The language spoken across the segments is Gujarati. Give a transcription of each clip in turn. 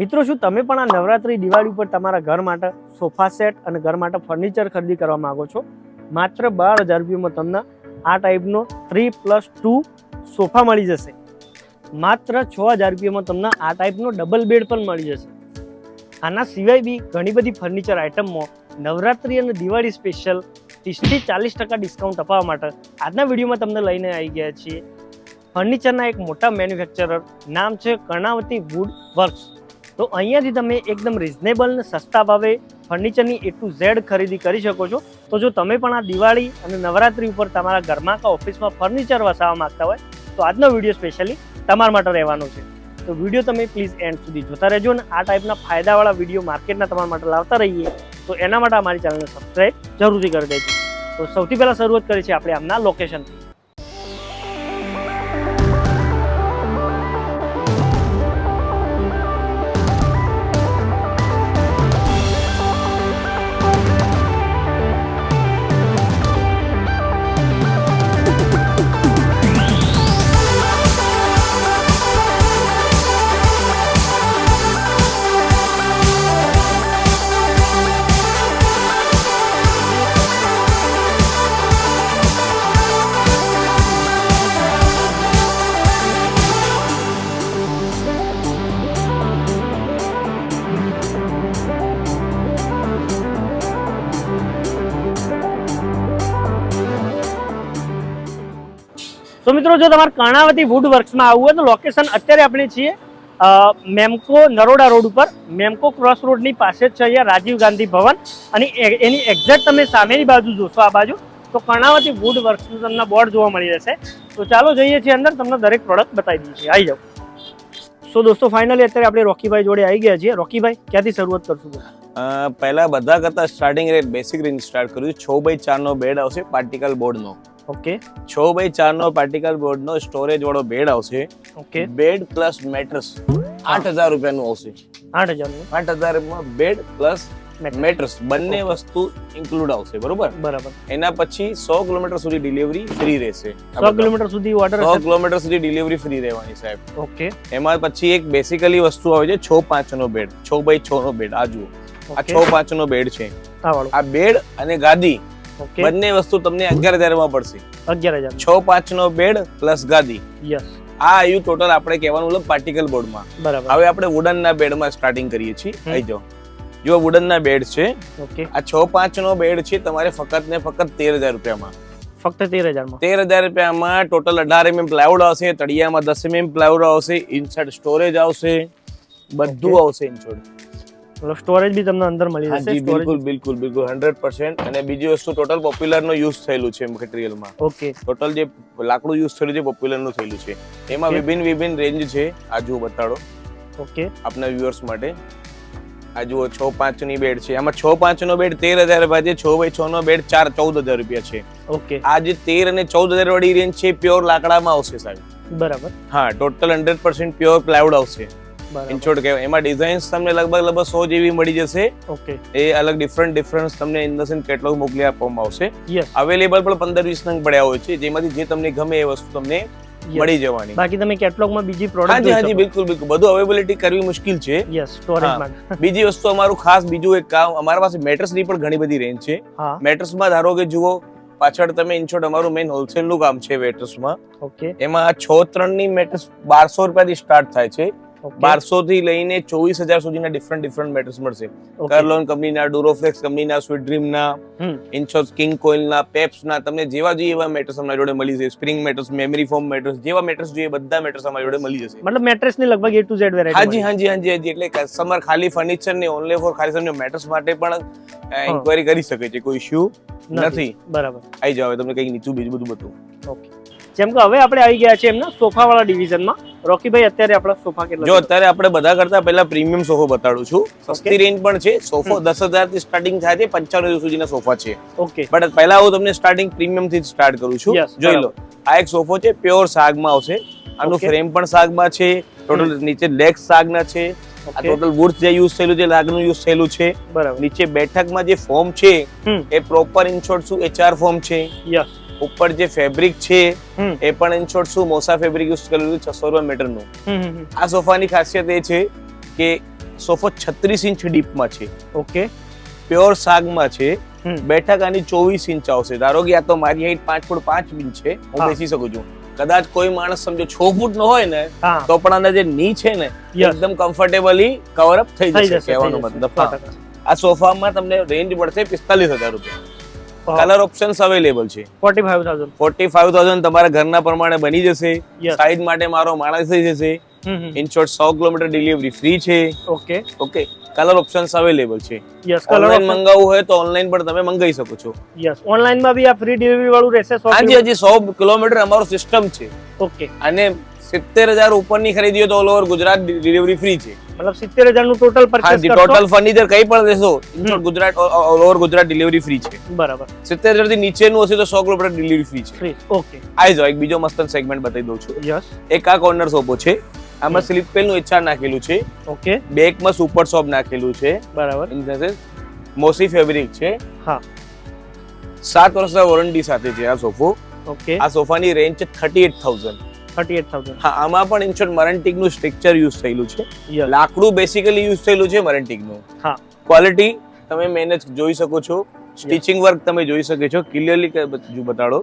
મિત્રો, શું તમે પણ આ નવરાત્રી દિવાળી ઉપર તમારા ઘર માટે સોફા સેટ અને ઘર માટે ફર્નિચર ખરીદી કરવા માંગો છો? માત્ર બાર હજાર રૂપિયામાં તમને આ ટાઈપનો થ્રી પ્લસ ટુ સોફા મળી જશે. માત્ર છ હજાર રૂપિયામાં તમને આ ટાઈપનો ડબલ બેડ પણ મળી જશે. આના સિવાય બી ઘણી બધી ફર્નિચર આઇટમમાં નવરાત્રી અને દિવાળી સ્પેશિયલ ત્રીસથી ચાલીસ ટકા ડિસ્કાઉન્ટ અપાવવા માટે આજના વિડીયોમાં તમને લઈને આવી ગયા છીએ. ફર્નિચરના એક મોટા મેન્યુફેક્ચરર નામ છે કર્ણાવતી વુડ વર્ક્સ તો અહીંયાથી તમે એકદમ રિઝનેબલ સસ્તા ભાવે ફર્નિચરની એ ટુ ઝેડ ખરીદી કરી શકો છો. તો જો તમે પણ આ દિવાળી અને નવરાત્રી ઉપર તમારા ઘરમાં કે ઓફિસમાં ફર્નિચર વસાવવા માંગતા હોય, તો આજનો વીડિયો સ્પેશિયલી તમારા માટે રહેવાનો છે. તો વીડિયો તમે પ્લીઝ એન્ડ સુધી જોતા રહેજો અને આ ટાઈપના ફાયદાવાળા વીડિયો માર્કેટના તમારા માટે લાવતા રહીએ, તો એના માટે અમારી ચેનલને સબસ્ક્રાઈબ જરૂરથી કરી દેજો. તો સૌથી પહેલાં શરૂઆત કરી છે આપણે આમના લોકેશનથી મિત્રો, જો તમારે કર્ણાવતી વુડ વર્ક્સમાં આવવું હોય તો લોકેશન અત્યારે આપણે છીએ મેમકો નરોડા રોડ ઉપર. મેમકો ક્રોસ રોડની પાસે જ છે અહીંયા રાજીવ ગાંધી ભવન. અને એની એક્ઝેક્ટ તમે સામેની બાજુ જોશો આ બાજુ, તો કર્ણાવતી વુડ વર્ક્સનું તમને બોર્ડ જોવા મળી રહેશે. તો ચાલો જઈએ છીએ અંદર, તમને દરેક પ્રોડક્ટ બતાવી દઈએ છીએ. આવી જાઓ. સો દોસ્તો ફાઇનલી અત્યારે આપણે રોકીભાઈ જોડે આવી ગયા છીએ. રોકીભાઈ, ક્યાંથી શરૂઆત કરશું પહેલાં બધા કરતા starting rate basic range start કર્યું. છ બાય ચારનો બેડ આવશે પાર્ટિકલ બોર્ડ નો. ઓકે છ બાય ચાર નો પાર્ટિકલ બોર્ડ નો સ્ટોરેજ વાળો બેડ આવશે. ઓકે બેડ પ્લસ મેટ્રસ આઠ હજાર રૂપિયાનું આવશે. આઠ હજાર આઠ હજારમાં બેડ પ્લસ મેટ્રસ બંને વસ્તુ ઇન્ક્લુડ આવશે બરોબર? બરાબર. એના પછી સો કિલોમીટર સુધી ડિલિવરી ફ્રી રહેશે. સો કિલોમીટર સુધી ઓર્ડર સો કિલોમીટર સુધી ડિલિવરી ફ્રી રહેવાની સાહેબ. ઓકે એમાં પછી એક બેસિકલી વસ્તુ આવે છે છ પાંચ નો બેડ છ બાય છ નો બેડ આ જુઓ. આ છ પાંચ નો બેડ છે. આ બેડ અને ગાદી બંને વસ્તુ તમને અગિયાર હજારમાં પડશે. અગિયાર હજાર. છ પાંચ નો બેડ પ્લસ ગાદી. યસ આ આવ્યું ટોટલ આપણે કહેવાનું મતલબ પાર્ટિકલ બોર્ડમાં બરાબર. હવે આપણે વુડન ના બેડમાં સ્ટાર્ટિંગ કરીએ છીએ. આવી જાઓ. જો વુડન ના બેડ છે. ઓકે આ છ પાંચ નો બેડ છે તમારે ફક્ત ને ફક્ત તેર હજાર રૂપિયામાં. ફક્ત તેર હજારમાં. તેર હજાર રૂપિયામાં ટોટલ અઢાર એમએમ પ્લાયવુડ આવશે તળિયામાં દસ એમએમ પ્લાયવુડ આવશે ઇનસાઇડ સ્ટોરેજ આવશે બધું આવશે ઇનસાઇડ મતલબ સ્ટોરેજ બી તમને અંદર મળી જશે બિલકુલ બિલકુલ બિલકુલ હંડ્રેડ પર્સન્ટ અને બીજી વસ્તુ ટોટલ પોપ્યુલર નો યુઝ થયેલું છે મટીરિયલમાં ઓકે ટોટલ જે લાકડું યુઝ થયેલું છે પોપ્યુલરનું થયેલું છે. એમાં વિભિન્ન વિભિન્ન રેન્જ છે. આ જુઓ બતાડો. ઓકે આપના વ્યુઅર્સ માટે. આ જુઓ છ પાંચની બેડ છે. આમાં છ પાંચ નો બેડ તેર હજાર રૂપિયા છે. છ બાય છ નો બેડ ચાર ચૌદ હજાર રૂપિયા છે. ઓકે આ જે તેર અને ચૌદ હજાર વાળી રેન્જ છે પ્યોર લાકડામાં આવશે સાહેબ. બરાબર. હા total hundred percent pure plywood આવશે. ઇન્ચોડ કહેવાય. એમાં ડિઝાઇન્સ તમને લગભગ લગભગ સો જેવી મળી જશે. ઓકે એ અલગ ડિફરન્ટ ડિફરન્સ તમને ઇન ધ સેન્સ કેટલોગ મોકલી આપવામાં આવશે. યસ અવેલેબલ પણ પંદર વીસ નંગ પડ્યા હોય છે જેમાંથી જે તમને ગમે એ વસ્તુ તમને મળી જવાની. બાકી તમે કેટલોગમાં બીજી હાજી પ્રોડક્ટ હાજી બિલકુલ બિલકુલ. બધું અવેલેબિલિટી કરવી મુશ્કેલ છે. યસ સ્ટોરેજમાં બીજી વસ્તુ અમારું ખાસ બીજું એક કામ અમારા પાસે મેટ્રેસની પણ ઘણી બધી રેન્જ છે. હા. ધારો કે જુઓ પાછળ તમે ઇનશોર્ટ અમારું મેઇન હોલસેલનું કામ છે મેટ્રેસમાં ઓકે એમાં છ ત્રણની મેટ્રેસ બારસો રૂપિયાથી સ્ટાર્ટ થાય છે. બારસો થી લઈને ચોવીસ હજાર સુધીના ડિફરન્ટ ડિફરન્ટ મેટર્સ મળશે. કરલોન કંપનીના ડુરોફ્લેક્સ કંપનીના સ્વીટ ડ્રીમના ઇન્ચોસ કિંગ કોઇલના પેપ્સના તમને જેવા જોઈએ એવા મેટર્સ અમારી જોડે મળી જશે. Spring mattress memory foam mattress જેવા મેટર્સ જોઈએ બધા મેટર્સ અમારી જોડે મળી જશે. મતલબ મેટ્રેસની લગભગ એ ટુ ઝેડ હાજી વેરાયટી હાજી હાજી હાજી એટલે કસ્ટમર ખાલી ફર્નિચર ને ઓનલી ફોર ખાલી સમજો મેટર્સ માટે પણ ઇન્ક્વાયરી કરી શકે છે કોઈ ઇશ્યુ નથી. બરાબર. આવી જાવ તમને કઈ નીચું બીજું બધું બતું ઓકે જેમ કે હવે આપણે આવી ગયા છે એમના સોફા વાળા ડિવિઝનમાં. રોકીભાઈ અત્યારે આપણા સોફા કેટલા જો અત્યારે આપણે બધા કરતા પહેલા પ્રીમિયમ સોફો બતાડું છું. સસ્તી રેન્જ પણ છે. સોફો દસ હજારથી સ્ટાર્ટિંગ થાય છે. પંચાણું હજાર સુધીના સોફા છે. ઓકે બટ પહેલા હું તમને સ્ટાર્ટિંગ પ્રીમિયમથી સ્ટાર્ટ કરું છું. જોઈ લો. આ એક સોફો છે પ્યોર સાગમાં આવશે. આનું. ફ્રેમ પણ સાગમાં છે. ટોટલ નીચે લેગ સાગના છે. આ ટોટલ વુડ્સ જે યુઝ થયેલું છે લાગનું યુઝ થયેલું છે. બરાબર. નીચે બેઠકમાં જે ફોર્મ છે એ પ્રોપર ઇન્શોર્ટ શું એચઆર ફોર્મ છે. યસ ઉપર જે ફેબ્રિક છે એ પણ ઇનશોર્ટ શું મોસા ફેબ્રિક યુઝ કરેલું છસો રૂપિયા મીટરનું. આ સોફાની ખાસિયત એ છે કે સોફો છત્રીસ ઇંચ ડીપમાં છે. ઓકે. પ્યોર સાગમાં છે. બેઠક આની ચોવીસ ઇંચ આવશે. ધારો કે આ તો મારી હાઈટ પાંચ ફૂટ પાંચ ઇંચ છે હું બેસી શકું છું. કદાચ કોઈ માણસ સમજો છ ફૂટ નો હોય ને તો પણ આના જે ની છે ને. એકદમ કમ્ફર્ટેબલી કવર અપ થઈ જશે કહેવાનો મતલબ. આ સોફામાં તમને રેન્જ પડશે પિસ્તાલીસ હજાર રૂપિયા. કલર ઓપ્શન્સ અવેલેબલ છે. 45,000 ફોર્ટી ફાઈવ થાઉઝન્ડ તમારા ઘરના પ્રમાણે બની જશે. સાઈડ માટે મારો માણસ થઈ જશે. ઇન શોર્ટ સો કિલોમીટર ડિલિવરી ફ્રી છે. Okay okay colour options available છે. યસ કલર ઓનલાઈન મંગાવવું હોય તો ઓનલાઈન પણ તમે મંગાવી શકો છો. યસ ઓનલાઈનમાં બી આ ફ્રી ડિલિવરી વાળું રહેશે હાજી હજી સો કિલોમીટર અમારો સિસ્ટમ છે. ઓકે અને સિત્તેર હજાર ઉપરની ખરીદીઓ તો all over Gujarat delivery free છે. મતલબ 70000 નું ટોટલ પરચેસ ટોટલ ફર્નિચર કઈ પણ લેશો Gujarat all over Gujarat delivery free છે. બરાબર. સિત્તેર હજારથી નીચેનું હશે તો સો કિલોમીટર ડિલિવરી ફ્રી છે. ઓકે આવી જાઓ એક બીજો મસ્ત સેગમેન્ટ બતાવી દઉં છું. યસ એક આ કોર્નર સોપો છે. આમાં સ્લીપ પેલનું એચઆર નાખેલું છે. ઓકે બેકમાં સુપર સોપ નાખેલું છે. બરાબર. ઇન સેન્સ મોસી ફેબ્રિક છે. હા. સાત વર્ષના વોરંટી સાથે છે આ સોફો. ઓકે આ સોફાની રેન્જ છે થર્ટી એટ થાઉઝન્ડ 38000 હા આમાં પણ ઇન્શોર્ટ મરન્ટિકનું સ્ટ્રક્ચર યુઝ થયેલું છે. લાકડું બેસિકલી યુઝ થયેલું છે મરન્ટિકનું હા. ક્વોલિટી તમે મેનેજ જોઈ શકો છો. સ્ટિચિંગ વર્ક તમે જોઈ શકો છો. ક્લિયરલી બતાડો.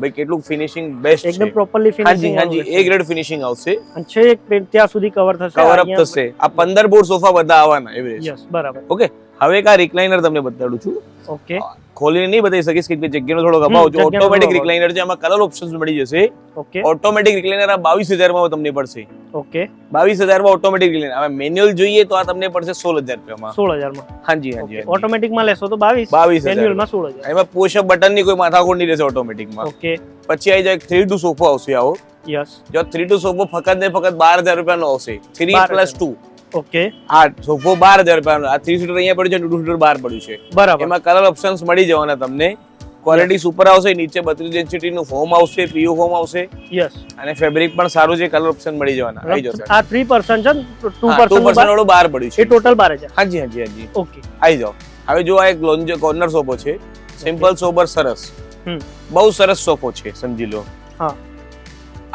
ભાઈ કેટલું ફિનિશિંગ બેસ્ટ એકદમ પ્રોપરલી ફિનિશિંગ હાજી એ ગ્રેડ ફિનિશિંગ આવશે. અને છે એક પેન ત્યાં સુધી કવર થશે. કવર અપ થશે. આ પંદર બોર્ડ સોફા બધા આવવાના એવરેજ યસ બરાબર. ઓકે હવે એક આ રિક્લાઇનર તમને બતાડું છું. ઓકે ખોલીને નહીં બતાવી શકીશ કે જગ્યાનો થોડો ગભાવ છે. જગ્યાનો ઓટોમેટિક થોડો રિક્લાઇનર છે આમાં કલર ઓપ્શન્સ મળી જશે. ઓકે ઓટોમેટિક રિક્લાઇનર આ બાવીસ હજારમાં તમને પડશે. ઓકે બાવીસ હજારમાં ઓટોમેટિક રિક્લાઇનર હવે મેન્યુઅલ જોઈએ તો આ તમને પડશે સોળ હજાર રૂપિયામાં. 16000 માં હાજી હાજી હાજી. ઓટોમેટિકમાં લેશો તો 22 બાવીસ મેન્યુઅલ હજારમાં 16000 એમાં પુશઅપ બટનની કોઈ માથાકૂટ નહીં રહેશે ઓટોમેટિકમાં ઓકે પછી આવી જાય થ્રી ટુ સોફો આવશે આવો. યસ જો થ્રી ટુ સોફો ફક્ત ને ફક્ત બાર હજાર રૂપિયાનો આવશે. Three 12,000 plus two okay. આ સોફો બાર હજાર રૂપિયાનો. આ થ્રી સીટર અહીંયા પડ્યું છે ટુ સીટર બાર પડ્યું છે. બરાબર. એમાં કલર ઓપ્શન્સ મળી જવાના તમને. ક્વોલિટી સુપર આવશે નીચે બત્રીસ ડેન્સિટી નું ફોર્મ આવશે પીયુ ફોર્મ આવશે. યસ અને ફેબ્રિક પણ સારું છે કલર ઓપ્શન મળી જવાના. આવી જશે. આ 3% છે 2% ટુ નું પર્સન્ટ વાળું બાર પડ્યું એ છે ટોટલ 12000 હાજી હાજી હાજી. ઓકે. આવી જાઓ. હવે જો આ એક લોન્જ કોર્નર સોફો છે. સિમ્પલ સોબર સરસ. હમ. બહુ સરસ સોફો છે સમજી લો. હા.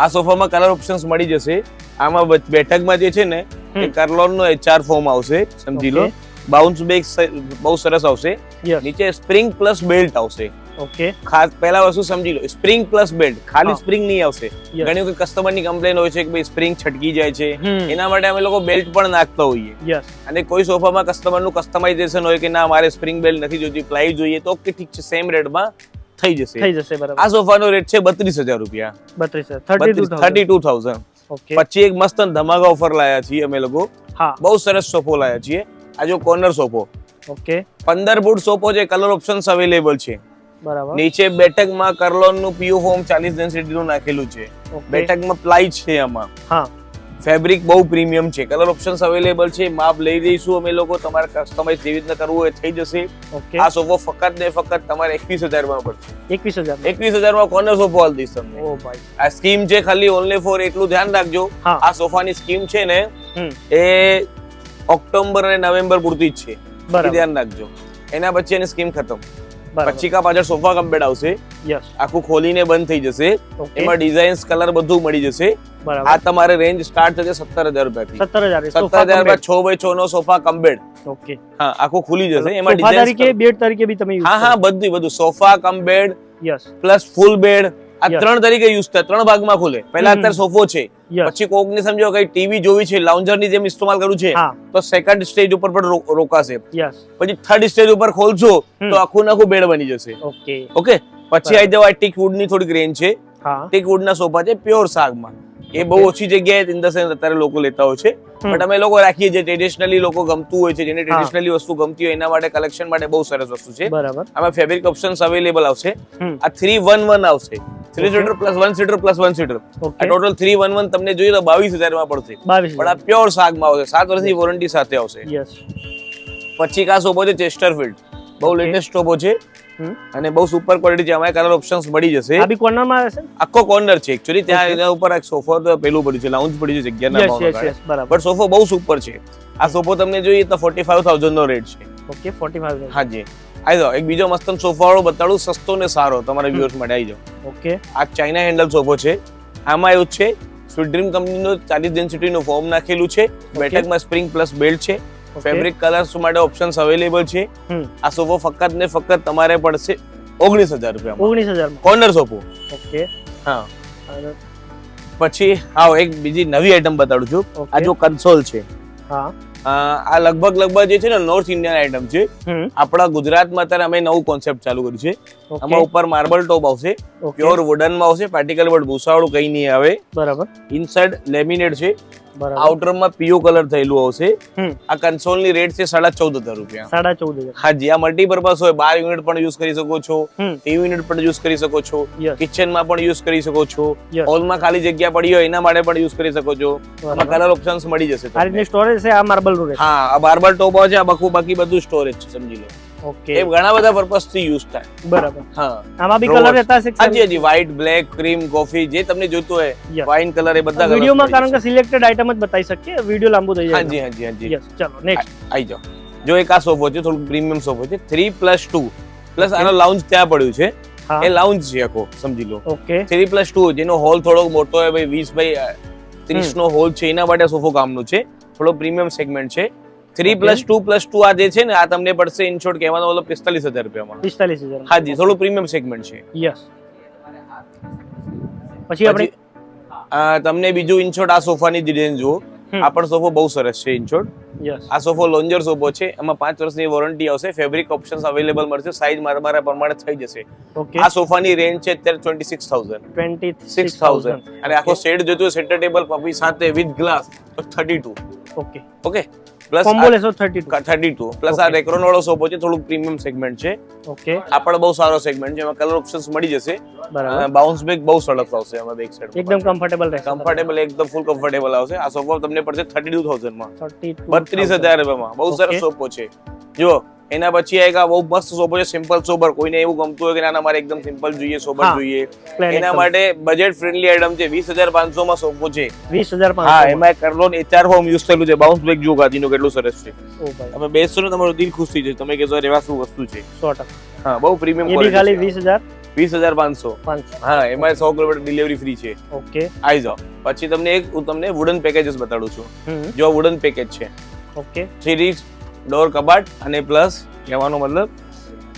આ સોફામાં કલર ઓપ્શન્સ મળી જશે. આમાં બેઠકમાં જે છે ને એ હમ. કર્લોન નો એચઆર ફોર્મ આવશે સમજી લો. બાઉન્સ બેગ બહુ સરસ આવશે. નીચે સ્પ્રિંગ પ્લસ બેલ્ટ આવશે. ઓકે. ખાસ પહેલા વસ્તુ સમજી લો સ્પ્રિંગ પ્લસ બેલ્ટ ખાલી સ્પ્રિંગ નહીં આવશે. ઘણી વખત કસ્ટમરની કમ્પ્લેન હોય છે કે ભાઈ સ્પ્રિંગ છટકી જાય છે. એના માટે અમે લોકો બેલ્ટ પણ નાખતા હોઈએ. અને કોઈ સોફામાં કસ્ટમરનું કસ્ટમાઇઝેશન હોય કે ના મારે સ્પ્રિંગ બેલ્ટ નથી જોતી પ્લાય જોઈએ તો કે ઠીક છે સેમ રેટમાં થઈ જશે. થઈ જશે બરાબર. આ સોફાનો રેટ છે બત્રીસ હજાર રૂપિયા. 32 32000 થર્ટી ટુ થાઉઝન્ડ પછી એક મસ્ત ધમાકા ઓફર લાયા છીએ અમે લોકો. હા. બહુ સરસ સોફો લાયા છીએ. આ જો કોર્નર સોફો ઓકે. પંદર ફૂટ સોફો છે કલર ઓપ્શન્સ અવેલેબલ છે. બરાબર. નીચે બેઠકમાં કર્લોનનું પીયુ હોમ ચાલીસ ડેન્સિટી નું નાખેલું છે. બેઠકમાં પ્લાય છે આમાં. હા. ફેબ્રિક બહુ પ્રીમિયમ છે. કલર ઓપ્શન્સ અવેલેબલ છે. માપ લઈ લઈશું અમે લોકો. તમારે કસ્ટમાઇઝ જેવી રીતના કરવું એ થઈ જશે. આ સોફો ફક્ત ને ફક્ત તમારે એકવીસ હજારમાં પડશે. 21000 એકવીસ હજારમાં કોને સોફો હાલ દઈશ તમને? આ સ્કીમ છે ખાલી ઓનલી ફોર એટલું ધ્યાન રાખજો. આ સોફાની સ્કીમ છે ને એ ઓક્ટોબર અને નવેમ્બર પૂરતી જ છે. ધ્યાન રાખજો. એના પછી એની સ્કીમ ખતમ. પછી પાછળ સોફા કમ્બેડ આવશે. આખું ખોલીને બંધ થઈ જશે. એમાં ડિઝાઇન્સ કલર બધું મળી જશે. આ તમારે રેન્જ સ્ટાર્ટ થશે સત્તર હજાર 17000 સત્તર હજાર બાદ છ બાય છ નો સોફા કમ્બેડ ઓકે હા આખું ખુલી જશે. એમાં તરીકે બેડ તરીકે બી તમે હા હા બધું બધું. Sofa cum bed yes plus full bed આ ત્રણ તરીકે યુઝ થાય. ત્રણ ભાગમાં ખુલે. પહેલા અત્યારે સોફો છે. પછી કોક ને સમજો કઈ ટીવી જોવી છે લાઉન્જરની જેમ ઇસ્તેમાલ કરું છે તો સેકન્ડ સ્ટેજ ઉપર પણ રોકાશે. પછી થર્ડ સ્ટેજ ઉપર ખોલશો તો આખું નાખું બેડ બની જશે. ઓકે ઓકે પછી આવી જવા ટીક વુડની થોડીક રેન્જ છે. ટીક વુડ ના સોફા છે પ્યોર સાગમાં એ બહુ ઓછી જગ્યાએ ઇન ધ સેન્સ અત્યારે લોકો લેતા હોય છે. બટ અમે લોકો રાખીએ છીએ ટ્રેડિશનલી લોકો ગમતું હોય છે જેને ટ્રેડિશનલી વસ્તુ ગમતી હોય એના માટે કલેક્શન માટે બહુ સરસ વસ્તુ છે. બરાબર. આમાં ફેબ્રિક ઓપ્શન્સ અવેલેબલ આવશે. આ થ્રી વન વન આવશે. Three seater plus one seater plus one seater આ ટોટલ થ્રી વન વન તમને જોઈએ તો બાવીસ હજારમાં પડશે. 22 પણ આ પ્યોર સાગમાં આવશે. સાત વર્ષની વોરંટી સાથે આવશે. યસ પછી કા ઊભો છે? ચેસ્ટરફિલ્ડ બહુ. લેટેસ્ટ સોફો છે. અને બહુ સુપર ક્વોલિટી છે. અમારે કલર ઓપ્શન્સ મળી જશે. આ બી કોર્નરમાં રહેશે આખો કોર્નર છે એકચ્યુઅલી ત્યાં એના ઉપર એક સોફો તો પેલું પડ્યું છે લાઉન્જ પડ્યું છે ભાવના યસ બરાબર. બટ સોફો બહુ સુપર છે. આ સોફો તમને જોઈએ તો ફોર્ટી ફાઈવ થાઉઝન્ડ નો રેટ છે. ઓકે 45000 હાજી. આવી જાઓ એક બીજો મસ્ત સોફા વાળો બતાડું સસ્તો ને સારો. તમારા વ્યુઅર્સ માટે આવી જાઓ ઓકે આ ચાઇના હેન્ડલ સોફો છે. આમાં એવું છે સ્વીટ ડ્રીમ કંપનીનો ચાલીસ ડેન્સિટીનું ફોર્મ નાખેલું છે. બેઠકમાં સ્પ્રિંગ પ્લસ બેલ્ટ છે. ફેબ્રિક કલર્સ માટે ઓપ્શન્સ અવેલેબલ છે. આ સોફો ફક્ત ને ફક્ત તમારે પડશે ઓગણીસ હજાર રૂપિયા ઓગણીસ હજાર કોર્નર સોફો ઓકે હા. પછી હા એક બીજી નવી આઈટમ બતાડું છું. આ જો કન્સોલ છે. હા. આ લગભગ લગભગ જે છે ને નોર્થ ઇન્ડિયન આઈટમ છે. આપણા ગુજરાતમાં અત્યારે અમે નવું કોન્સેપ્ટ ચાલુ કર્યું છે. આમાં ઉપર માર્બલ ટોપ આવશે. પ્યોર વુડનમાં આવશે. પાર્ટિકલ વર્ડ ભૂસાવાળું કઈ નહીં આવે. બરાબર. ઇનસાઇડ લેમિનેટ છે. બરાબર. આઉટરમાં પીઓ કલર થયેલું આવશે. આ કન્સોલની રેટ છે સાડા ચૌદ હજાર રૂપિયા. સાડા ચૌદ હજાર. હાજી આ મલ્ટીપર્પઝ હોય બાર યુનિટ પણ યુઝ કરી શકો છો. ટીવી યુનિટ પણ યુઝ કરી શકો છો. કિચનમાં કિચનમાં પણ યુઝ કરી શકો છો. હોલ હોલમાં ખાલી જગ્યા પડી હોય એના માટે પણ યુઝ કરી શકો છો. આમાં કલર ઓપ્શન્સ મળી જશે આ રીતની સ્ટોરેજ છે આ માર્બલનું હા આ માર્બલ ટોપ છે આ બખું બાકી બધું સ્ટોરેજ છે સમજી લો. ઓકે એ ઘણા બધા પર્પસથી યુઝ થાય. બરાબર. હા. આમાં બી કલર રહેતા છે હાજી હાજી વ્હાઇટ બ્લેક ક્રીમ કોફી જે તમને જોઈતું હોય વાઇન કલર એ બધા વિડીયોમાં કારણ કે સિલેક્ટેડ આઈટમ જ બતાવી શકીએ. વીડિયો લાંબો થઈ જાય. હાજી હાજી હાજી. યસ ચલો નેક્સ્ટ આઈ જાઓ. જો એક આ સોફો છે થોડું પ્રીમિયમ સોફો છે થ્રી પ્લસ ટુ પ્લસ આનો લાઉન્જ ત્યાં પડ્યું છે. એ લાઉન્જ છે આખો સમજી લો. ઓકે થ્રી પ્લસ ટુ જેનો હોલ થોડો મોટો હોય ભાઈ વીસ બાય ત્રીસ નો હોલ છે એના માટે સોફો કામનું છે. થોડો પ્રીમિયમ સેગમેન્ટ છે. Three plus two plus two આ જે છે ને આ તમને પડશે ઇન શોર્ટ કહેવાનો મતલબ પિસ્તાલીસ હજાર રૂપિયામાં પિસ્તાલીસ હજાર. હાજી થોડું પ્રીમિયમ સેગમેન્ટ છે. યસ પછી આપણે તમને બીજું ઇન શોર્ટ આ સોફાની ડિઝાઇન જુઓ. આ પણ સોફો બહુ સરસ છે ઇન શોર્ટ આ સોફો લોન્જર સોફો છે એમાં પાંચ વર્ષની વોરંટી આવશે ફેબ્રિક ઓપ્શન્સ અવેલેબલ મળશે સાઇઝ મારા મારા પ્રમાણે થઈ જશે. આ સોફાની રેન્જ છે અત્યારે twenty six thousand twenty six thousand અને આખો સેટ જોતું હોય સેન્ટર ટેબલ પપી સાથે with glass thirty two okay okay plus combo લેશો thirty two thirty two plus આ રેક્રોન વાળો સોફો છે થોડું પ્રીમિયમ સેગમેન્ટ છે. ઓકે આ પણ બહુ સારો સેગમેન્ટ છે એમાં કલર ઓપ્શન્સ મળી જશે. બરાબર. બાઉન્સ બેક બહુ સરસ આવશે એમાં બેક સાઈડ એકદમ કમ્ફર્ટેબલ રહેશે. કમ્ફર્ટેબલ એકદમ ફૂલ કમ્ફર્ટેબલ આવશે. આ સોફો તમને પડશે થર્ટી ટુ થાઉઝન્ડમાં થર્ટી બત્રીસ હજાર રૂપિયામાં. બહુ સરસ. સોફો છે. જો એના પછી આવેગા બહુ મસ્ત સોફો છે સિમ્પલ સોબર કોઈને એવું ગમતું હોય કે ના મારે એકદમ સિમ્પલ જોઈએ સોબર જોઈએ. એના માટે બજેટ ફ્રેન્ડલી આઈટમ છે વીસ હજાર પાંચસો માં સોફો છે. વીસ હજાર હા એમાં કરલોન એચઆર હોમ યુઝ થયેલું છે બાઉન્સ બેક જુઓ ગાદીનું કેટલું સરસ છે. તમે બેસશો ને તમારું દિલ ખુશ થઈ જશે. તમે કહેશો એવા શું વસ્તુ છે. સો ટકા. હા બહુ પ્રીમિયમ ખાલી વીસ હજાર? વીસ હજાર પાંચસો. હા એમાં સો કિલોમીટર ડિલિવરી ફ્રી છે. ઓકે. આવી જાઓ. પછી તમને એક હું તમને વુડન પેકેજીસ બતાડું છું. જો વુડન પેકેજ છે. ઓકે. થ્રી ડોર કબાટ અને પ્લસ કહેવાનો મતલબ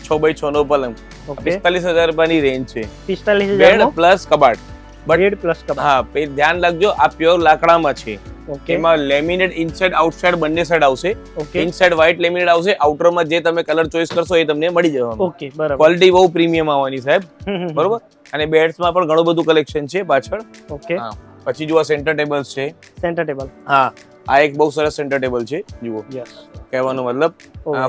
છ બાય છ નો પલંગ. પિસ્તાલીસ હજાર રૂપિયાની રેન્જ છે. પિસ્તાલીસ બેડ પ્લસ કબાટ. બેડ પ્લસ કબાટ. હા ધ્યાન રાખજો આ પ્યોર લાકડામાં છે. એમાં લેમિનેટ ઇનસાઇડ આઉટસાઇડ બંને સાઇડ આવશે. ઇનસાઇડ વ્હાઇટ લેમિનેટ આવશે આઉટરમાં જે તમે કલર ચોઈસ કરશો એ તમને મળી જવાનું. ઓકે બરાબર. ક્વોલિટી બહુ પ્રીમિયમ આવવાની સાહેબ. બરોબર? અને બેડ્સમાં પણ ઘણું બધું કલેક્શન છે પાછળ. ઓકે પછી જોવા સેન્ટર ટેબલ્સ છે. સેન્ટર ટેબલ હા. આ એક બહુ સરસ સેન્ટર ટેબલ છે જુઓ. કહેવાનો મતલબ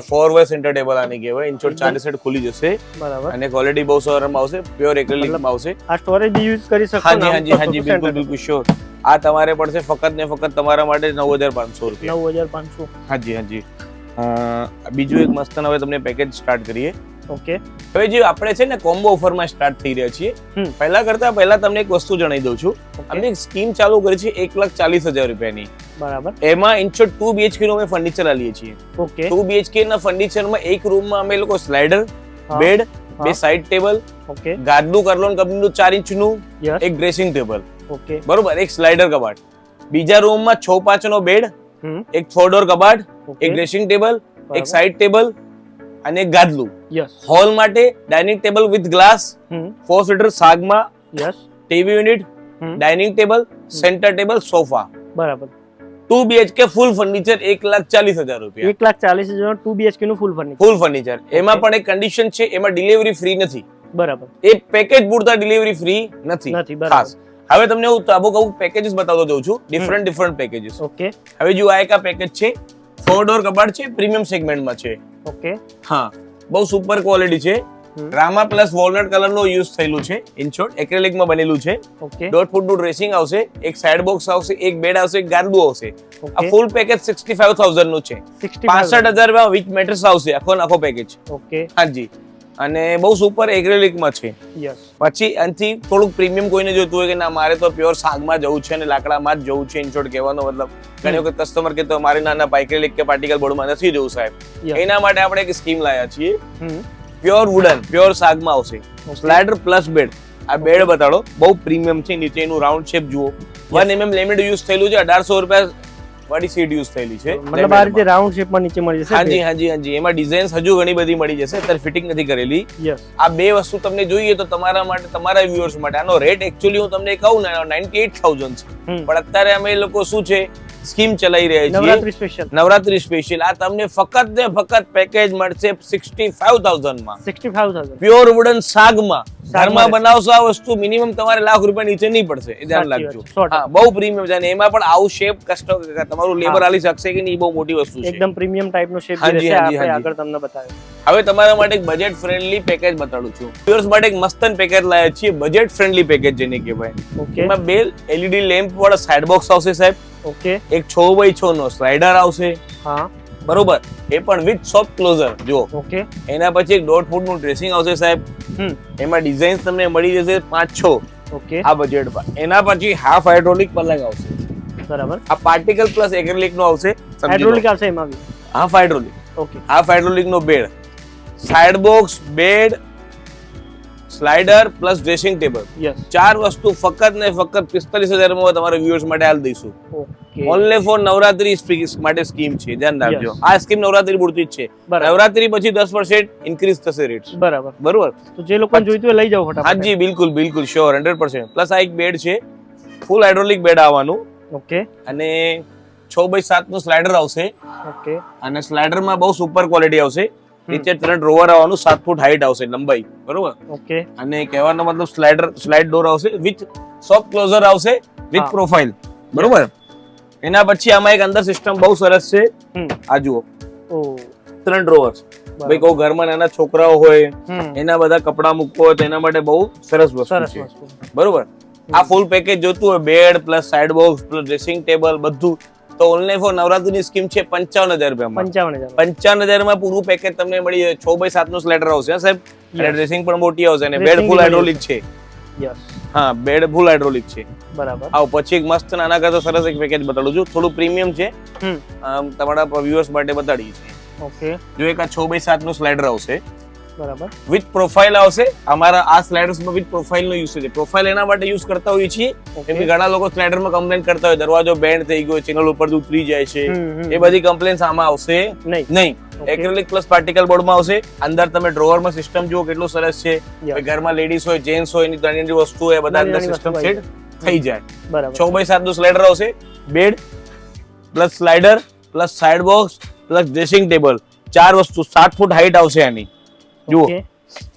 ફોર વે સેન્ટર ટેબલ આને કહેવાય. ઇન્ચોટ ચાર સાઈડ ખુલી જશે. બરાબર. અને ક્વોલિટી બહુ સરસ આવશે પ્યોર એક્રેલિકમાં આવશે. આ સ્ટોરેજ બી યુઝ કરી શકો હાજી હાજી હાજી બિલકુલ બિલકુલ શ્યોર આ તમારે પડશે ફક્ત ને ફક્ત તમારા માટે નવ હજાર પાંચસો રૂપિયા. નવ હજાર પાંચસો. હાજી હાજી. બીજું એક મસ્ત હવે તમને પેકેજ સ્ટાર્ટ કરીએ. ઓકે હવે જે આપણે છે ને કોમ્બો ઓફરમાં સ્ટાર્ટ થઈ રહ્યા છીએ પહેલા કરતા પહેલા તમને એક વસ્તુ જણાવી દઉં છું. અમે એક સ્કીમ ચાલુ કરી છે એક લાખ ચાલીસ હજાર રૂપિયાની. બરાબર. એમાં ઇન્ચો ટુ બીએચકે નું અમે ફર્નિચર આલીએ છીએ. ઓકે ટુ બીએચકે ના ફર્નિચરમાં એક રૂમમાં અમે લોકો સ્લાઇડર બેડ બે. સાઇડ ટેબલ ઓકે ગાદલું કરલોન કંપનીનું ચાર ઇંચનું એક ડ્રેસિંગ ટેબલ ઓકે બરોબર એક સ્લાઇડર કબાટ. બીજા રૂમમાં છ પાંચ નો બેડ એક ફોર ડોર કબાટ એક ડ્રેસિંગ ટેબલ એક સાઈડ સાઇડ ટેબલ અને એક ગાદલું. હોલ માટે dining table with glass four seater સાગમાં TV unit. Dining table centre table sofa બરાબર. ટુ બીએચકે ફૂલ ફર્નિચર એક લાખ ચાલીસ હજાર રૂપિયા. એક લાખ ચાલીસ હજાર ટુ બીએચકે નું ફૂલ ફર્નિચર ફૂલ ફર્નિચર એમાં પણ એક કન્ડિશન છે એમાં ડિલિવરી ફ્રી નથી. બરાબર. એ પેકેજ પૂરતા ડિલિવરી ફ્રી નથી. નથી ખાસ. હવે તમને હું અમુક અમુક પેકેજીસ બતાવતો જઉં છું. ડિફરન્ટ ડિફરન્ટ પેકેજીસ ઓકે હવે જો આ એક આ પેકેજ છે ફોર ડોર કબાટ છે પ્રીમિયમ સેગમેન્ટમાં છે. ઓકે હા. બહુ સુપર ક્વોલિટી છે. હમ. રામા પ્લસ વોલનટ કલર નો યુઝ થયેલું છે. ઇન શોર્ટ એક્રેલિકમાં બનેલું છે. ઓકે ફૂટનું ડ્રેસિંગ આવશે એક સાઇડ બોક્સ આવશે એક બેડ આવશે એક ગાદલું આવશે. આ ફૂલ પેકેજ સિક્સટી ફાઈવ થાઉઝન્ડનું છે. પાસઠ હજાર રૂપિયા વિથ મેટ્રેસ આવશે આખો આખો પેકેજ ઓકે હાજી. અને બહુ સુપર એક્રેલિકમાં છે. યસ પછી આનાથી થોડુંક પ્રીમિયમ કોઈને જોઈતું હોય કે ના મારે તો પ્યોર સાગમાં જવું છે અને લાકડામાં જ જવું છે ઇનશોર્ટ કહેવાનો મતલબ. ઘણી વખત કસ્ટમર કહેતો મારે નાના પાઇક્રેલિક કે પાર્ટિકલ બોર્ડમાં નથી જવું સાહેબ. એના માટે આપણે એક સ્કીમ લાયા છીએ. પ્યોર વુડન પ્યોર સાગમાં આવશે. સ્લાઇડર પ્લસ બેડ આ બેડ બતાડો. બહુ પ્રીમિયમ છે નીચે એનું રાઉન્ડ શેપ જુઓ વન એમએમ લેમિનેટ યુઝ થયેલું છે અઢારસો રૂપિયા વાળી સીટ યુઝ થયેલી છે. મતલબ આ રીતે રાઉન્ડ શેપમાં નીચે મળી જશે હાજી હાજી હાજી. એમાં ડિઝાઇન્સ હજુ ઘણી બધી મળી જશે અત્યારે ફિટિંગ નથી કરેલી. આ બે વસ્તુ તમને જોઈએ તો તમારા માટે તમારા વ્યુઅર્સ માટે. આનો રેટ એકચ્યુઅલી હું તમને કહું ને નાઇન્ટી એટ થાઉઝન્ડ છે પણ અત્યારે અમે લોકો શું છે સ્કીમ ચલાવી રહ્યા છીએ નવરાત્રી સ્પેશિયલ નવરાત્રી સ્પેશિયલ આ તમને ફક્ત ને ફક્ત પેકેજ મળશે sixty five થાઉઝન્ડમાં. Sixty five thousand pure wooden સાગમાં ઘરમાં બનાવશો આ વસ્તુ મિનિમમ તમારે લાખ રૂપિયા નીચે નહીં પડશે. એ ધ્યાન રાખજો. હા બહુ પ્રીમિયમ છે અને એમાં પણ આવું શેપ કસ્ટમ તમારું લેબર. આલી શકશે કે નહીં બહુ મોટી વસ્તુ છે. એકદમ પ્રીમિયમ ટાઈપનો શેપ રહેશે. આપણે આગળ તમને બતાવ્યું હવે તમારા માટે એક બજેટ ફ્રેન્ડલી પેકેજ બતાડું છું. વ્યુઅર્સ માટે એક મસ્તન પેકેજ લાયા છીએ. બજેટ ફ્રેન્ડલી પેકેજ જેને કહેવાય. એમાં બે એલઈડી લેમ્પ વાળા સાઇડ બોક્સ આવશે સાહેબ. ઓકે. એક છ બાય છ નો સ્લાઇડર આવશે. હા. બરોબર. એ પણ વિથ સોફ્ટ ક્લોઝર જો ઓકે. એના પછી એક દોઢ ફૂટનું ડ્રેસિંગ આવશે સાહેબ. હમ. એમાં ડિઝાઇન્સ તમને મળી જશે પાંચ છ. ઓકે. આ બજેટમાં એના પછી હાફ હાઇડ્રોલિક પલંગ આવશે બરાબર. આ પાર્ટિકલ પ્લસ એક્રેલિક નો આવશે. હાઇડ્રોલિક આવશે એમાં half hydraulic okay. Half hydraulic નો bed side box bed slider plus dressing table ચાર વસ્તુ ફક્ત ને ફક્ત પિસ્તાલીસ હજારમાં તમારા વ્યુઅર્સ માટે હાલ દઈશું. ઓનલી ફોર નવરાત્રી માટે સ્કીમ છે ધ્યાન રાખજો. આ સ્કીમ નવરાત્રી પૂરતી જ છે. નવરાત્રી પછી દસ પર્સન્ટ ઇન્ક્રીઝ થશે રેટ બરાબર. બરોબર? તો જે લોકો જોઈતું હોય લઈ જાઓ હા હાજી બિલકુલ બિલકુલ શ્યોર હંડ્રેડ પર્સન્ટ પ્લસ આ એક બેડ છે ફૂલ હાઇડ્રોલિક બેડ આવવાનું ઓકે અને છ બાય સાતનું સ્લાઇડર આવશે. ઓકે અને સ્લાઇડરમાં બહુ સુપર ક્વોલિટી આવશે. નીચે ત્રણ ડ્રોવર આવવાનું સાત ફૂટ હાઈટ આવશે લંબાઈ બરોબર? ઓકે. અને કહેવાનો મતલબ સ્લાઇડર સ્લાઇડ ડોર આવશે વિથ સોફ્ટ ક્લોઝર આવશે વિથ પ્રોફાઇલ બરોબર? એના પછી આમાં એક અંદર સિસ્ટમ બહુ સરસ છે આ જુઓ. ત્રણ ડ્રોવર ભાઈ કહું ઘરમાં નાના છોકરાઓ હોય એના બધા કપડા મૂકવા હોય તો એના માટે બહુ સરસ વસ્તુ છે. બરોબર? આ ફૂલ પેકેજ જોતું હોય bed plus side box plus dressing table બધું. તો ઓનલાઈન ફોર નવરાત્રીની સ્કીમ છે પંચાવન હજાર રૂપિયામાં. પંચાવન હજાર. પંચાવન હજારમાં પૂરું પેકેજ તમને મળી જાય. છ બાય સાતનું સ્લેટર આવશે સાહેબ? અને ડ્રેસિંગ પણ મોટી આવશે અને બેડ ફૂલ હાઇડ્રોલિક છે. હા બેડ ફૂલ હાઇડ્રોલિક છે. બરાબર. આવ પછી એક મસ્ત નાના કરતા સરસ એક પેકેજ બતાડું છું. થોડું પ્રીમિયમ છે. તમારા વ્યુઅર્સ માટે બતાડીએ છીએ. ઓકે જો એક આ છ બાય સાતનું સ્લાઇડર આવશે બરાબર. વિથ પ્રોફાઇલ આવશે. અમારા આ સ્લાઇડર્સમાં વિથ પ્રોફાઇલ નો યુઝ છે. પ્રોફાઇલ એના માટે યુઝ કરતા હોઈએ છીએ. કે ઘણા લોકો સ્લાઇડરમાં કમ્પ્લેન કરતા હોય દરવાજો બેન્ડ થઈ ગયો ચેનલ ઉપર ઉતરી જાય છે. એ બધી કમ્પ્લેન આમાં આવશે? નહીં. નહીં. એક્રેલિક પ્લસ પાર્ટિકલ બોર્ડમાં આવશે. અંદર તમે ડ્રોવરમાં સિસ્ટમ જુઓ કેટલું સરસ છે. ઘરમાં લેડીઝ હોય જેન્ટ્સ હોય એની નાની વસ્તુ હોય બધા અંદર સિસ્ટમ સેટ થઈ જાય. બરાબર. છ બાય સાતનું સ્લાઇડર આવશે. Bed plus slider plus side box plus dressing table ચાર વસ્તુ સાત ફૂટ હાઈટ આવશે આની. જુઓ.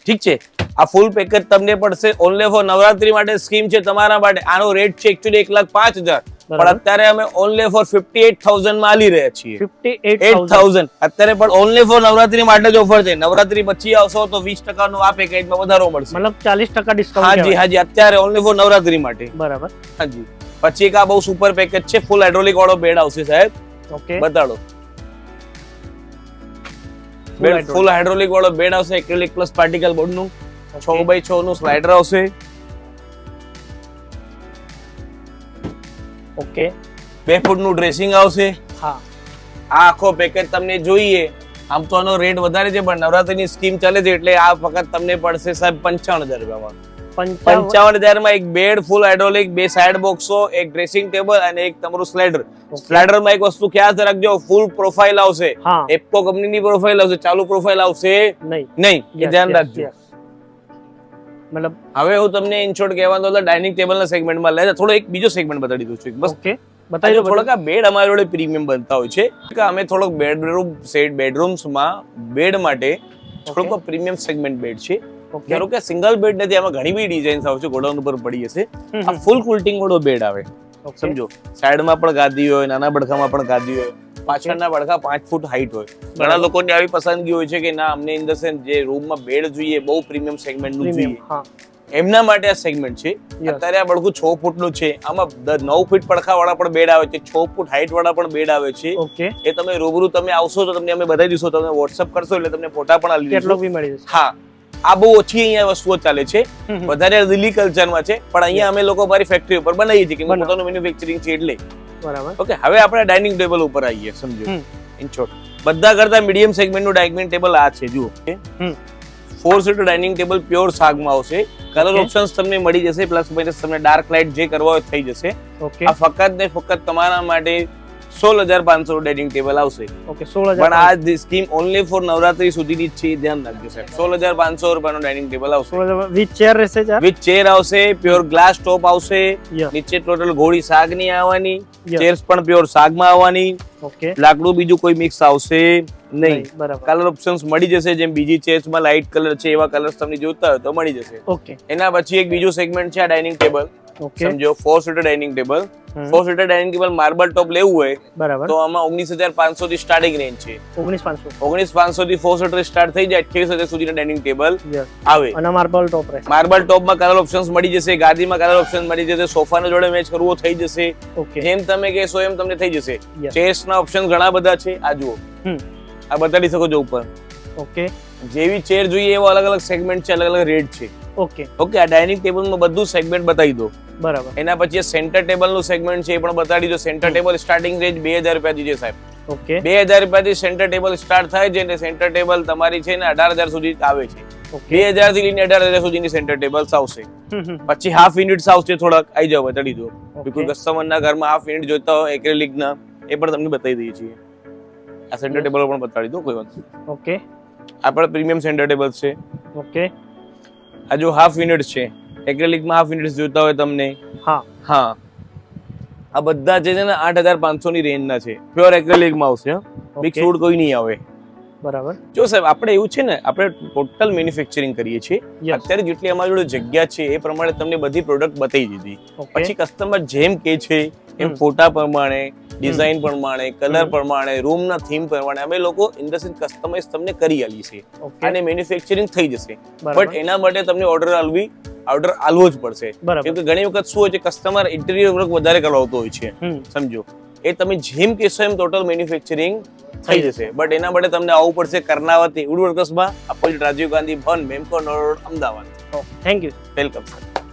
ઠીક છે. આ ફૂલ પેકેજ તમને પડશે ઓનલી ફોર નવરાત્રી માટે સ્કીમ છે તમારા માટે. આનો રેટ છે એકચ્યુઅલી એક લાખ પાંચ હજાર. પણ અત્યારે અમે ઓનલી ફોર ફિફ્ટી એટ થાઉઝન્ડમાં આલી રહ્યા છીએ. એટ એટ થાઉઝન્ડ અત્યારે પણ ઓનલી ફોર નવરાત્રી માટે જ ઓફર છે. નવરાત્રી પછી આવશો તો વીસ ટકાનું આ પેકેજમાં વધારો મળશે. મતલબ ચાલીસ ટકા ડિસ્કાઉન્ટ હાજી હાજી. અત્યારે ઓનલી ફોર નવરાત્રી માટે. બરાબર. હાજી. પછી એક આ બહુ સુપર પેકેજ છે. ફૂલ હાઇડ્રોલિક વાળો બેડ આવશે સાહેબ. ઓકે. બતાડો. બેડ ફૂલ હાઇડ્રોલિક વાળો બેડ આવશે એક્રિલિક પ્લસ પાર્ટિકલ બોર્ડનું છ બાય છ નું સ્લાઇડર આવશે. ઓકે બે ફૂટનું ડ્રેસિંગ આવશે. હા. આ આખો પેકેજ તમને જોઈએ. આમ તો આનો રેટ વધારે છે પણ નવરાત્રીની સ્કીમ ચાલે છે એટલે આ વખત તમને પડશે સાહેબ પંચાવન હજાર રૂપિયામાં. પંચાવન. હજારમાં એક બેડ ફૂલ હાઇડ્રોલિક બે સાઇડ બોક્સો એક ડ્રેસિંગ ટેબલ અને એક તમારું સ્લાઇડર સ્લાઇડરમાં એક વસ્તુ ખ્યાલ રાખજો ફૂલ પ્રોફાઇલ આવશે. હા. કંપની ની પ્રોફાઇલ આવશે ચાલુ પ્રોફાઇલ આવશે? નહીં. નહીં. એ ધ્યાન રાખજો. મતલબ હવે હું તમને ઇન શોર્ટ કહેવાનો હતો ડાઇનિંગ ટેબલ ના સેગમેન્ટમાં લે થોડો એક બીજો સેગમેન્ટ બતાડી દઉં છું બસ. ઓકે બતાવી થોડોક આ બેડ અમારી જોડે પ્રીમિયમ બનતા હોય છે. કે અમે થોડોક બેડરૂમ સેટ બેડરૂમ્સમાં બેડ માટે થોડોક પ્રીમિયમ સેગમેન્ટ બેડ છે. ધારો કે સિંગલ બેડ નથી આમાં ઘણી બધી ડિઝાઇન્સ આવશે ગોડાઉન ઉપર પડી હશે આ ફૂલ કુલટિંગ વાળો બેડ આવે. સમજો? સાઈડમાં પણ ગાદી હોય નાના બડખામાં પણ ગાદી હોય પાછળના બડખા પાંચ ફૂટ હાઈટ હોય. ઘણા લોકોની આવી પસંદગી હોય છે કે ના અમને ઇન ધ સેન્સ જે રૂમમાં બેડ જોઈએ બહુ પ્રીમિયમ સેગમેન્ટનું જોઈએ. એમના માટે આ સેગમેન્ટ છે. અત્યારે આ બડકું છ ફૂટનું છે. આમાં નવ ફૂટ પડખા વાળા પણ બેડ આવે છે છ ફૂટ હાઈટ વાળા પણ બેડ આવે છે. એ તમે રૂબરૂ તમે આવશો તો તમને અમે બતાવી દઈશું તમે વોટ્સઅપ કરશો એટલે તમને ફોટા પણ આપી કેટલો બી મળી જશે? હા. આ બહુ ઓછી અહીંયા વસ્તુઓ ચાલે છે. વધારે દિલ્હી કલ્ચરમાં છે પણ અહીંયા અમે લોકો મારી ફેક્ટરી ઉપર બનાવીએ છીએ કે. પોતાનું મેન્યુફેક્ચરિંગ છે એટલે. બરાબર. ઓકે હવે આપણે ડાઇનિંગ ટેબલ ઉપર આવીએ સમજો. ઇન શોર્ટ બધા કરતા મીડિયમ સેગમેન્ટનું ડાઇનિંગ ટેબલ આ છે જુઓ. Four seater dining table pure સાગમાં આવશે. કલર. ઓપ્શન્સ તમને મળી જશે પ્લસ માઇનસ તમને ડાર્ક લાઇટ જે કરવા હોય થઈ જશે. આ ફક્ત ને ફક્ત તમારા માટે સોળ હજાર પાંચસો ડાઇનિંગ ટેબલ આવશે. ઓકે સોળ પણ આ સ્કીમ ઓનલી ફોર નવરાત્રી સુધીની છે ધ્યાન રાખજો સાહેબ. સોળ હજાર પાંચસો રૂપિયાનો ડાઇનિંગ ટેબલ આવશે. સોળ હજાર વિથ ચેર રહેશે વિથ ચેર આવશે પ્યોર ગ્લાસ ટોપ આવશે. નીચે ટોટલ ઘોડી શાકની આવવાની. ચેર ચેર્સ પણ પ્યોર શાકમાં આવવાની. ઓકે લાકડું બીજું કોઈ મિક્સ આવશે નહીં. બરાબર. કલર ઓપ્શન્સ મળી જશે જેમ બીજી ચેર્સમાં લાઇટ કલર છે એવા કલર્સ તમને જોતા હોય તો મળી જશે. ઓકે એના પછી એક બીજું સેગમેન્ટ છે આ ડાઇનિંગ ટેબલ સમજો four seater dining table. Four seater dining table marble top લેવું હોય બરાબર. તો આમાં ઓગણીસ હજાર પાંચસો થી સ્ટાર્ટિંગ રેન્જ છે. ઓગણીસ પાંચસો. ઓગણીસ પાંચસો થી ફોર સીટર સ્ટાર્ટ થઈ જાય અઠ્યાવીસ હજાર સુધીના ડાઇનિંગ ટેબલ આવે. અને માર્બલ ટોપ રહે માર્બલ ટોપમાં કલર ઓપ્શન્સ મળી જશે ગાદીમાં કલર ઓપ્શન મળી જશે સોફાના જોડે મેચ કરવો થઈ જશે. જેમ તમે કહેશો એમ તમને થઈ જશે. Yes. ના ઓપ્શન ઘણા બધા છે. આ જુઓ. આ બતાડી શકો છો ઉપર. ઓકે જેવી ચેર જોઈએ એવો અલગ અલગ સેગમેન્ટ છે અલગ અલગ રેટ છે. ઓકે. ઓકે આ ડાઇનિંગ ટેબલમાં બધું સેગમેન્ટ બતાવી દો. બરાબર. એના પછી સેન્ટર ટેબલનું સેગમેન્ટ છે એ પણ બતાડી દો. સેન્ટર ટેબલ સ્ટાર્ટિંગ રેન્જ બે હજાર રૂપિયાથી છે સાહેબ. ઓકે. બે હજાર રૂપિયાથી સેન્ટર ટેબલ સ્ટાર્ટ થાય છે અને સેન્ટર ટેબલ તમારી છે ને અઢાર હજાર સુધી આવે છે. બે હજારથી લઈને અઢાર હજાર સુધીની સેન્ટર ટેબલ્સ આવશે. પછી હાફ યુનિટ્સ આવશે થોડાક આવી જાવ બતાડી દો બિલકુલ કસ્ટમરના ઘરમાં હાફ યુનિટ જોતા હોય એક્રેલિક ના એ પણ તમને બતાવી દઈએ છીએ. આ સેન્ટર ટેબલ પણ બતાડી દો કોઈ વાત ઓકે. આ પણ પ્રીમિયમ સેન્ટર ટેબલ છે. ઓકે. આ જો હાફ યુનિટ છે એક્રેલિકમાં હાફ યુનિટ્સ જોતા હોય તમને? હા. હા. આ બધા જે છે ને આઠ હજાર પાંચસો ની રેન્જ ના છે. પ્યોર એક્રેલિકમાં આવશે મિક્સ વુડ કોઈ નહીં આવે. બરાબર. જો સાહેબ આપણે એવું છે ને આપણે ટોટલ મેન્યુફેક્ચરિંગ કરીએ છીએ. અત્યારે જેટલી અમારી જોડે જગ્યા છે એ પ્રમાણે તમને બધી પ્રોડક્ટ બતાવી દીધી. પછી કસ્ટમર જેમ કે છે એમ ફોટા પ્રમાણે ડિઝાઇન પ્રમાણે કલર પ્રમાણે રૂમ ના થીમ પ્રમાણે અમે લોકો ઇન ધ સેન્સ કસ્ટમાઇઝ તમને કરી આલી છે. અને મેન્યુફેક્ચરિંગ થઈ જશે. બટ એના માટે તમને ઓર્ડર આલવી ઓર્ડર આલવો જ પડશે. કેમ કે ઘણી વખત શું હોય છે કસ્ટમર ઇન્ટિરિયર વર્ક વધારે કરાવતો હોય છે. સમજો. એ તમે જેમ કહેશો એમ ટોટલ મેન્યુફેક્ચરિંગ થઈ જશે. બટ એના માટે તમને આવવું પડશે Karnavati wood વર્કર્સમાં opposite Rajiv Gandhi Bhavan Memco road Ahmedabad. Thank you welcome sir